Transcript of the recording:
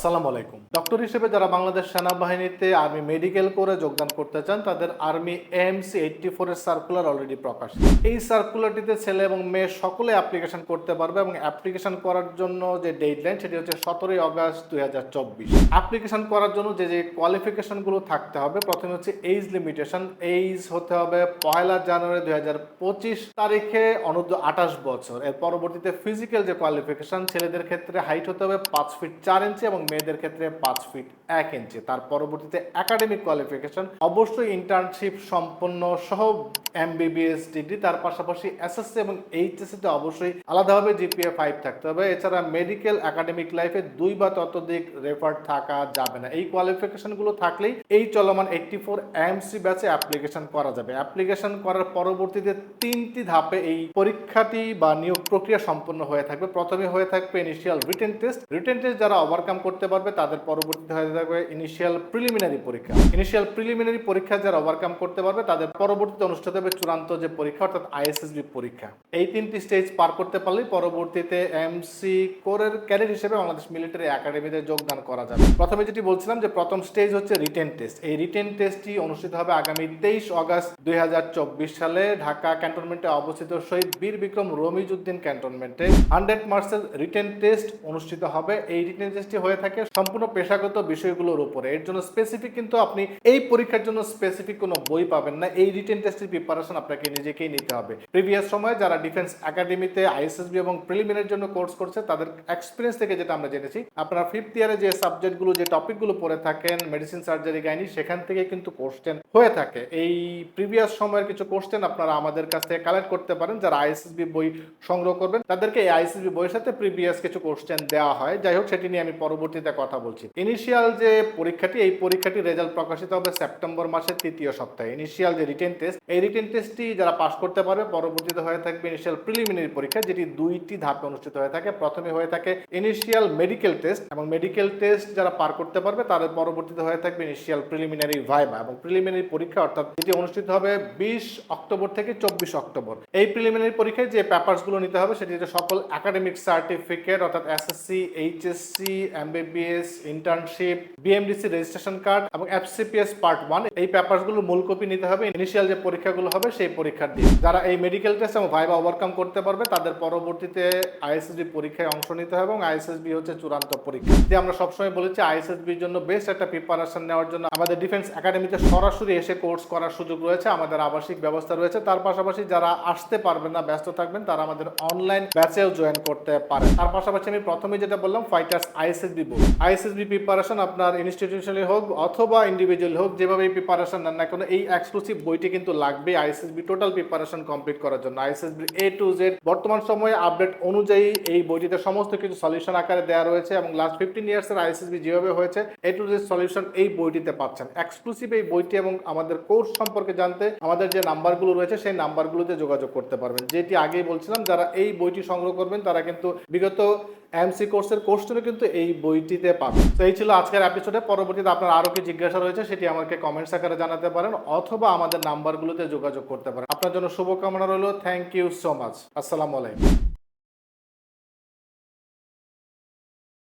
আসসালামু আলাইকুম। ডক্টর হিসেবে যারা বাংলাদেশ সেনাবাহিনীতে আর্মি মেডিকেল করে যোগদান করতে চান, তাদের আর্মি এমসি এইটটি ফোরের সার্কুলার অলরেডি প্রকাশ। এই সার্কুলারটিতে ছেলে এবং মেয়ে সকলে অ্যাপ্লিকেশন করতে পারবে এবং অ্যাপ্লিকেশন করার জন্য যে ডেডলাইন সেটি হচ্ছে সতেরোই অগস্ট দুই হাজার চব্বিশ। অ্যাপ্লিকেশন করার জন্য যে যে কোয়ালিফিকেশনগুলো থাকতে হবে, প্রথমে হচ্ছে এইজ লিমিটেশন এইজ হতে হবে পয়লা জানুয়ারি দুই হাজার পঁচিশ তারিখে অনূর্ধ্ব আঠাশ বছর। এর পরবর্তীতে ফিজিক্যাল যে কোয়ালিফিকেশন ছেলেদের ক্ষেত্রে হাইট হতে হবে পাঁচ ফিট চার ইঞ্চি এবং মেয়েদের ক্ষেত্রে পাঁচ ফিট এক ইঞ্চি তার পরবর্তীতে একাডেমিক কোয়ালিফিকেশন অবশ্যই ইন্টার্নশিপ সম্পন্ন সহ এমবিবিএস ডিগ্রি তার পাশাপাশি এসএসসি এবং এইচএসসি তে অবশ্যই আলাদাভাবে জিপিএ ফাইভ থাকতে হবে। এছাড়া মেডিকেল একাডেমিক লাইফে দুই বা ততোধিক রেফার থাকা যাবে না। এই কোয়ালিফিকেশনগুলো থাকলেই এই চলমান এইটটি ফোর এমসি ব্যাচে অ্যাপ্লিকেশন করা যাবে। অ্যাপ্লিকেশন করার পরবর্তীতে তিনটি ধাপে এই পরীক্ষাটি বা নিয়োগ প্রক্রিয়া সম্পন্ন হয়ে থাকবে। প্রথমে হয়ে থাকবে initial written test written test যারা ওভারকাম করতে পারবে, তাদের পরবর্তীতে হয়ে থাকবে ইনিশিয়াল প্রিলিমিনারি পরীক্ষা। ইনিশিয়াল প্রিলিমিনারি পরীক্ষা যারা ওভারকাম করতে পারবে, তাদের পরবর্তীতে অনুষ্ঠিত হবে চূড়ান্ত যে পরীক্ষা, অর্থাৎ আইএসএসবি পরীক্ষা। এই তিনটি স্টেজ পার করতে পারলেই পরবর্তীতে এমসি কোরের ক্যাডেট হিসেবে বাংলাদেশ মিলিটারি একাডেমিতে যোগদান করা যাবে। প্রথমে যেটি বলছিলাম যে প্রথম স্টেজ হচ্ছে রিটেন টেস্ট এই রিটেন টেস্টটি অনুষ্ঠিত হবে আগামী তেইশ অগস্ট দুই সালে ঢাকা ক্যান্টনমেন্টে অবস্থিত শহীদ বীর বিক্রম রমিজউদ্দিন ক্যান্টনমেন্টে হান্ড্রেড মার্কসের রিটেন টেস্ট অনুষ্ঠিত হবে। এই রিটেন টেস্টটি হয়ে থাকে সম্পূর্ণ পেশাগত বিষয়গুলোর উপরে। এর জন্য স্পেসিফিক কিন্তু আপনি এই পরীক্ষার জন্য স্পেসিফিক কোনো বই পাবেন না। এই রিটেন টেস্টের প্রিপারেশন আপনাকে নিজেকেই নিতে হবে। প্রিভিয়াস সময়ে যারা ডিফেন্স একাডেমিতে আইএসএসবি এবং প্রিলিমিনারির জন্য কোর্স করছে, তাদের এক্সপিরিয়েন্স থেকে যেটা আমরা জেনেছি, আপনারা ফিফথ ইয়ারে যে সাবজেক্টগুলো যে টপিকগুলো পড়ে থাকেন মেডিসিন সার্জারি গাইনি সেখান থেকে কিন্তু কোশ্চেন হয়ে থাকে। এই প্রিভিয়াস সময়ের কিছু কোশ্চেন আপনারা আমাদের কাছ থেকে কালেক্ট করতে পারেন, যারা আইএসএসবি বই সংগ্রহ করবেন, তাদেরকে এই আইএসএসবি বইয়ের সাথে প্রিভিয়াস কিছু কোশ্চেন দেওয়া হয়। যাই হোক, সেটি নিয়ে আমি পরবর্তীতে কথা বলছি। ইনিশিয়াল যে পরীক্ষাটি, এই পরীক্ষাটির রেজাল্ট প্রকাশিত হবে সেপ্টেম্বর মাসের তৃতীয় সপ্তাহে। ইনিশিয়াল যে রিটেন টেস্ট এই রিটেন টেস্টটি যারা পাস করতে পারবে, পরবর্তীতে হয়ে থাকবে ইনিশিয়াল প্রিলিমিনারি পরীক্ষা, যেটি দুইটি ধাপে অনুষ্ঠিত হয়ে থাকে। প্রথমে হয়ে থাকে ইনিশিয়াল মেডিকেল টেস্ট এবং মেডিকেল টেস্ট যারা পার করতে পারবে, তাদের পরবর্তীতে হয়ে থাকবে ইনিশিয়াল প্রিলিমিনারি ভাইবা এবং প্রিলিমিনারি পরীক্ষা, অর্থাৎ যেটি অনুষ্ঠিত হবে বিশ অক্টোবর থেকে চব্বিশ অক্টোবর। এই প্রিলিমিনারি পরীক্ষায় যে পেপারসগুলো নিতে হবে, সেটি সকল একাডেমিক সার্টিফিকেট অর্থাৎ SSC HSC MBBS internship BMDC registration card এবং এফসিপিএস পার্ট ওয়ান এই পেপারসগুলো মূল কপি নিতে হবে। ইনিশিয়াল যে পরীক্ষাগুলো হবে, সেই পরীক্ষার দিন। যারা এই মেডিকেল টেস্ট এবং ভাইবা ওভারকাম করতে পারবে, তাদের পরবর্তীতে আইএসএসবি পরীক্ষায় অংশ নিতে হবে এবং আইএসএসবি হচ্ছে চূড়ান্ত পরীক্ষা। যে আমরা সবসময় বলেছি আইএসএসবির জন্য বেস্ট একটা প্রিপারেশন নেওয়ার জন্য আমাদের ডিফেন্স একাডেমিতে সরাসরি এসে কোর্স করার সুযোগ রয়েছে, আমাদের আবাসিক ব্যবস্থা রয়েছে। তার পাশাপাশি যারা আসতে পারবেন না, ব্যস্ত থাকবেন, তারা আমাদের অনলাইন ব্যাচেও জয়েন করতে পারে তার পাশাপাশি আমি প্রথমে যেটা বললাম ফাইটার্স আইএসএসবি বই আইএসএসবি প্রিপারেশন আপনার ইনস্টিটিউশনালি হোক অথবা ইন্ডিভিজুয়াল হোক, যেভাবে প্রিপারেশন নেন না কেন, এই এক্সক্লুসিভ বইটি কিন্তু লাগবে আইএসএসবি টোটাল প্রিপারেশন কমপ্লিট করার জন্য। আইএসএসবি এ টু জেড বর্তমান সময়ে আপডেট অনুযায়ী এই বইটিতে সমস্ত কিছু সলিউশন আকারে দেওয়া রয়েছে এবং লাস্ট ফিফটিন ইয়ার্সের আইএসএসবি যেভাবে হয়েছে এ টু জেড সলিউশন এই বইটিতে পাচ্ছেন। এক্সক্লুসিভ এই বইটি এবং আমাদের কোর্স সম্পর্কে জানতে আমাদের যে নাম্বারগুলো রয়েছে, সেই নাম্বারগুলোতে যোগাযোগ করতে পারবেন। যেটি আগেই বলছিলাম, যারা এই বইটি সংগ্রহ করবেন, তারা কিন্তু বিগত এমসি কোর্সের কোশ্চেনও কিন্তু এই বইটিতে পাবেন। তো এই ছিল আজকের এপিসোডে পরবর্তীতে আপনার আরও কি জিজ্ঞাসা রয়েছে সেটি আমাকে কমেন্টস আকারে জানাতে পারেন অথবা আমাদের নাম্বারগুলোতে যোগাযোগ করতে পারেন। আপনার জন্য শুভকামনা রইল। থ্যাংক ইউ সো মাচ আসসালামু আলাইকুম।